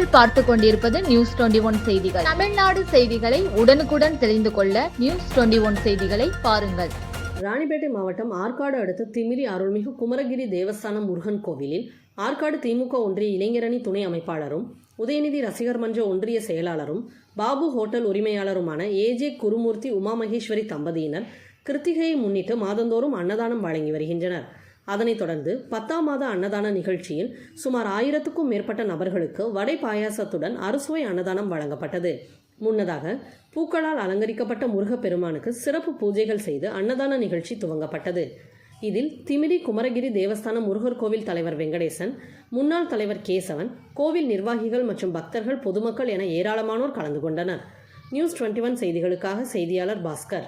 நீங்கள் பார்த்து கொண்டிருப்பது நியூஸ் டுவெண்டி ஒன் செய்திகள். தமிழ்நாடு செய்திகளை உடனுக்குடன் தெரிந்து கொள்ள நியூஸ் டுவெண்டி ஒன் செய்திகளை பாருங்கள். ராணிப்பேட்டை மாவட்டம் ஆற்காடு அடுத்த திமிரி அருள்மிகு குமரகிரி தேவஸ்தானம் முருகன் கோவிலில் ஆற்காடு திமுக ஒன்றிய இளைஞரணி துணை அமைப்பாளரும் உதயநிதி ரசிகர் மன்ற ஒன்றிய செயலாளரும் பாபு ஹோட்டல் உரிமையாளருமான ஏஜே குருமூர்த்தி உமா மகேஸ்வரி தம்பதியினர் கிருத்திகையை முன்னிட்டு மாதந்தோறும் அன்னதானம் வழங்கி வருகின்றனர். அதனைத் தொடர்ந்து பத்தாம் மாத அன்னதான நிகழ்ச்சியில் சுமார் ஆயிரத்துக்கும் மேற்பட்ட நபர்களுக்கு வடை பாயாசத்துடன் அறுசுவை அன்னதானம் வழங்கப்பட்டது. முன்னதாக பூக்களால் அலங்கரிக்கப்பட்ட முருகப்பெருமானுக்கு சிறப்பு பூஜைகள் செய்து அன்னதான நிகழ்ச்சி துவங்கப்பட்டது. இதில் திமிரி குமரகிரி தேவஸ்தான முருகர் கோவில் தலைவர் வெங்கடேசன் முன்னாள் தலைவர் கேசவன் கோவில் நிர்வாகிகள் மற்றும் பக்தர்கள் பொதுமக்கள் என ஏராளமானோர் கலந்து கொண்டனர். நியூஸ் டுவெண்ட்டி ஒன் செய்திகளுக்காக செய்தியாளர் பாஸ்கர்.